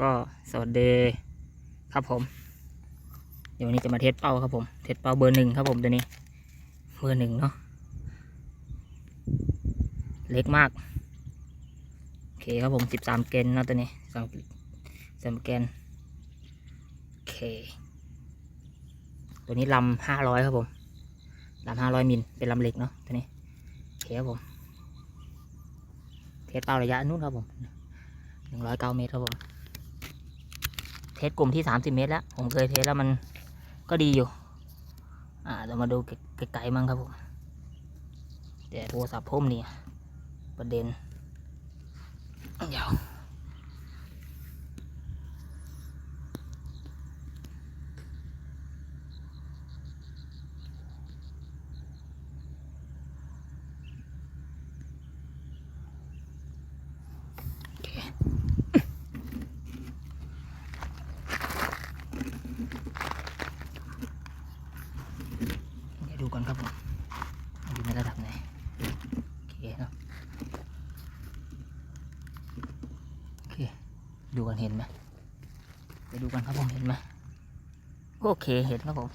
ก็สวัสดีครับผม เดี๋ยววันนี้จะมาเทสเป้าครับผม เทสเป้าเบอร์หนึ่งครับผมตัวนี้ เบอร์หนึ่งเนาะ เล็กมาก โอเคครับผมสิบสามเกนเนาะตัวนี้สามสามเกนโอเค ตัวนี้ลำห้าร้อยครับผมลำห้าร้อยมิล เป็นลำเหล็กเนาะตัวนี้ โอเคครับผม เทสเป้าระยะนู้นครับผมหนึ่งร้อยเก้าเมตรครับผม สกลุ่มที่ 30 เมตรแล้ว ผมเคยเทสแล้วมันก็ดีอยู่ อ่าเรามาดูไกลๆมั่งครับผม แต่โทรศัพท์ผมนี่ประเด็นเดี๋ยวเดี๋ยวดู ก่อนครับผมอยู่ในระดับไหนโอเคเนาะโอเคดูกันเห็นไหมไปดูกันครับผมเห็นไหมก็โอเคเห็นครับผม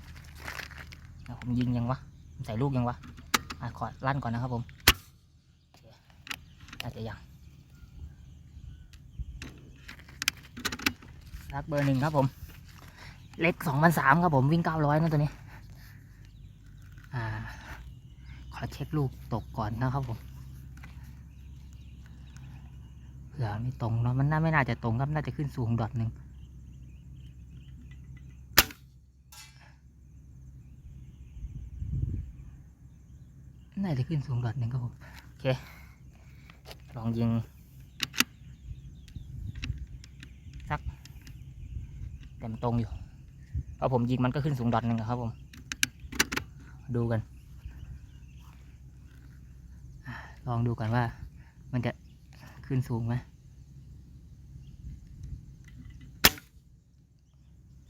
ผมยิงยังวะใส่ลูกยังวะอะขอลั่นก่อนนะครับผมอเคน่าจะยังรักเบอร์หนึ่งครับผม เล็กสองพันสามครับผมวิ่งเก้าร้อยนะตัวนี้ อ่า ขอเช็คลูกตกก่อนนะครับผมเผื่อไม่ตรงเนาะมันน่าไม่น่าจะตรงครับน่าจะขึ้นสูงดอทหนึ่งน่าจะขึ้นสูงดอทหนึ่งครับผมโอเค ลองยิงสักแต่มันตรงอยู่พอผมยิงมันก็ขึ้นสูงดอทหนึ่งครับผม ดูกัน ลองดูก่อนว่า มันจะขึ้นสูงไหม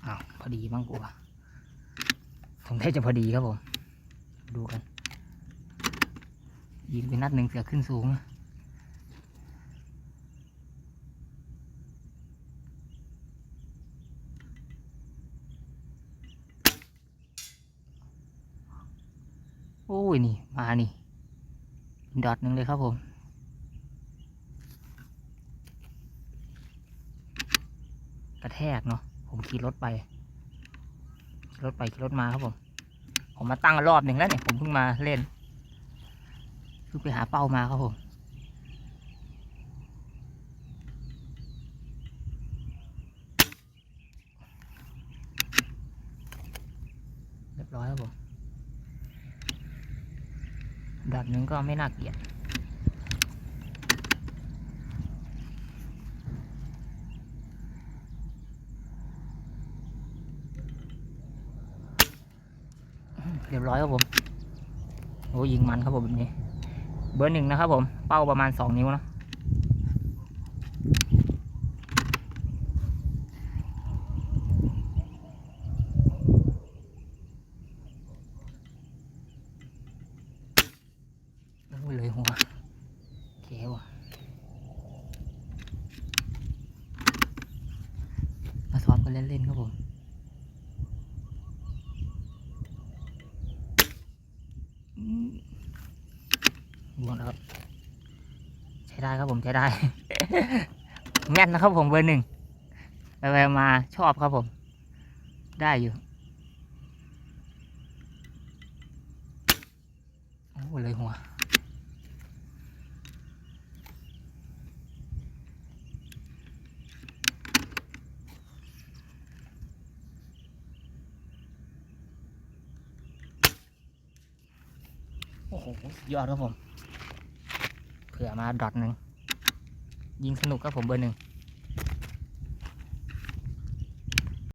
อ้าวพอดีมั้งกูว่าผมได้จะพอดีครับผม ดูกัน ยิงไปนัดหนึ่งเสือขึ้นสูงโอ้ยนี่ มานี่ ดอทหนึ่งเลยครับผมกระแทกเนาะผมขี่รถไปขี่รถไปขี่รถมาครับผม ผมมาตั้งรอบหนึ่งแล้วเนี่ยผมเพิ่งมาเล่นเพิ่งไปหาเป้ามาครับผมเรียบร้อยครับผม แบบนึงก็ไม่น่าเกลียดเรียบร้อยครับผมโอ้ยิงมันครับผมแบบนี้ เบอร์หนึ่งนะครับผม เป้าประมาณสองนิ้วนะโอ้ยเลยหัวโอเคว่ะมาซ้อม กันเล่นๆครับผมบวกแล้วครับ ใช้ได้ครับผมใช้ได้ แม่นนะครับผมเบอร์หนึ่งไปไปมาชอบครับผม ได้อยู่โอ้เลยหัว โอ้โหยอดครับผม เผื่อมาดอทหนึ่งยิงสนุกครับผมเบอร์หนึ่ง